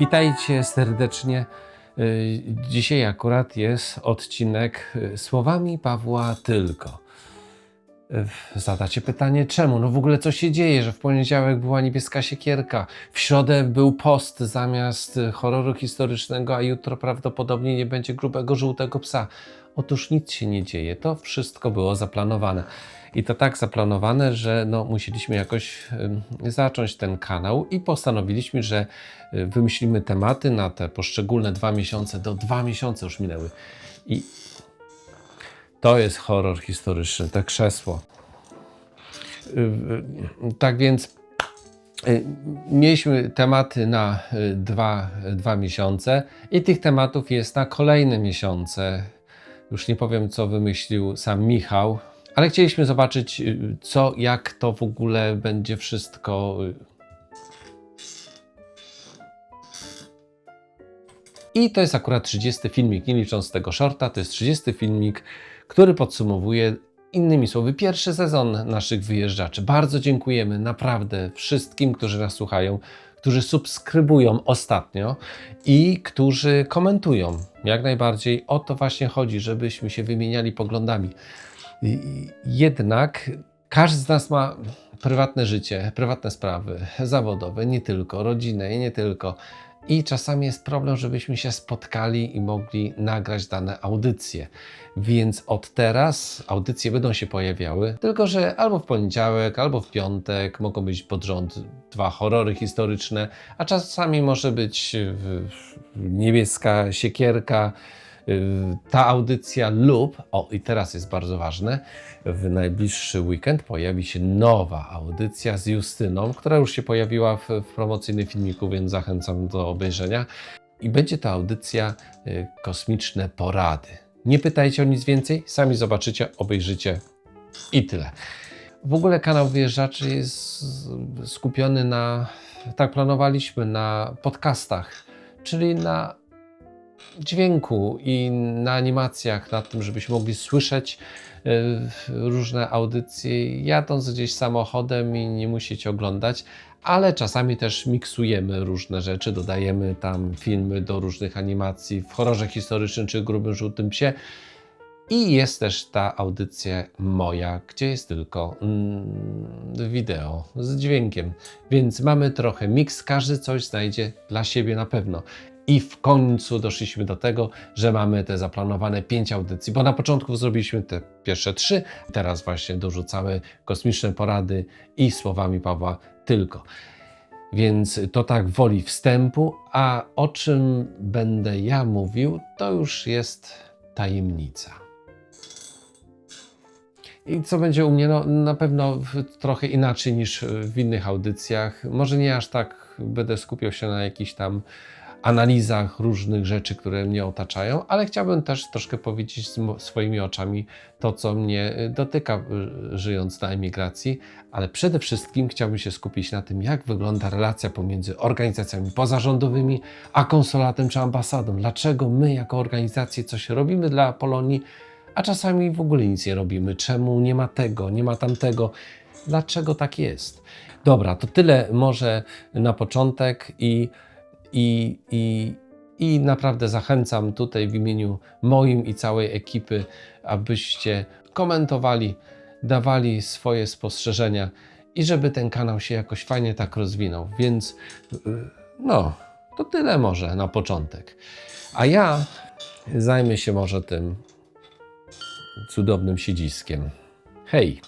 Witajcie serdecznie. Y, Dzisiaj akurat jest odcinek y, słowami Pawła tylko. Zadacie pytanie, czemu? No w ogóle co się dzieje, że w poniedziałek była niebieska siekierka, w środę był post zamiast horroru historycznego, a jutro prawdopodobnie nie będzie grubego żółtego psa. Otóż nic się nie dzieje, to wszystko było zaplanowane. I to tak zaplanowane, że no, musieliśmy jakoś zacząć ten kanał i postanowiliśmy, że y, wymyślimy tematy na te poszczególne dwa miesiące, do dwa miesiące już minęły. I to jest horror historyczny, to krzesło. Y, y, Tak więc y, mieliśmy tematy na dwa, dwa miesiące i tych tematów jest na kolejne miesiące. Już nie powiem, co wymyślił sam Michał, ale chcieliśmy zobaczyć, co, jak to w ogóle będzie wszystko. I to jest akurat 30 filmik, nie licząc tego shorta, to jest 30 filmik, który podsumowuje innymi słowy pierwszy sezon naszych wyjeżdżaczy. Bardzo dziękujemy naprawdę wszystkim, którzy nas słuchają, którzy subskrybują ostatnio i którzy komentują. Jak najbardziej o to właśnie chodzi, żebyśmy się wymieniali poglądami. Jednak każdy z nas ma prywatne życie, prywatne sprawy, zawodowe, nie tylko, rodzinę i nie tylko. I czasami jest problem, żebyśmy się spotkali i mogli nagrać dane audycje. Więc od teraz audycje będą się pojawiały, tylko że albo w poniedziałek, albo w piątek mogą być pod rząd dwa horrory historyczne, a czasami może być niebieska siekierka, ta audycja lub, o i teraz jest bardzo ważne, w najbliższy weekend pojawi się nowa audycja z Justyną, która już się pojawiła w, w promocyjnym filmiku, więc zachęcam do obejrzenia. I będzie to audycja y, Kosmiczne Porady. Nie pytajcie o nic więcej, sami zobaczycie, obejrzycie i tyle. W ogóle kanał Wyjeżdżaczy jest skupiony na, tak planowaliśmy, na podcastach, czyli na dźwięku i na animacjach, na tym, żebyśmy mogli słyszeć y, różne audycje, jadąc gdzieś samochodem i nie musieć oglądać, ale czasami też miksujemy różne rzeczy, dodajemy tam filmy do różnych animacji w horrorze historycznym czy grubym żółtym psie. I jest też ta audycja moja, gdzie jest tylko mm, wideo z dźwiękiem. Więc mamy trochę miks, każdy coś znajdzie dla siebie na pewno. I w końcu doszliśmy do tego, że mamy te zaplanowane pięć audycji, bo na początku zrobiliśmy te pierwsze trzy, teraz właśnie dorzucamy kosmiczne porady i słowami Pawła tylko. Więc to tak woli wstępu, a o czym będę ja mówił, to już jest tajemnica. I co będzie u mnie? No, na pewno trochę inaczej niż w innych audycjach. Może nie aż tak będę skupiał się na jakichś tam analizach różnych rzeczy, które mnie otaczają, ale chciałbym też troszkę powiedzieć swoimi oczami to, co mnie y, dotyka, y, żyjąc na emigracji, ale przede wszystkim chciałbym się skupić na tym, jak wygląda relacja pomiędzy organizacjami pozarządowymi a konsulatem czy ambasadą. Dlaczego my, jako organizacje, coś robimy dla Polonii, a czasami w ogóle nic nie robimy. Czemu nie ma tego, nie ma tamtego? Dlaczego tak jest? Dobra, to tyle może na początek i, i, i, i naprawdę zachęcam tutaj w imieniu moim i całej ekipy, abyście komentowali, dawali swoje spostrzeżenia i żeby ten kanał się jakoś fajnie tak rozwinął. Więc y, no, to tyle może na początek. A ja zajmę się może tym cudownym siedziskiem. Hej!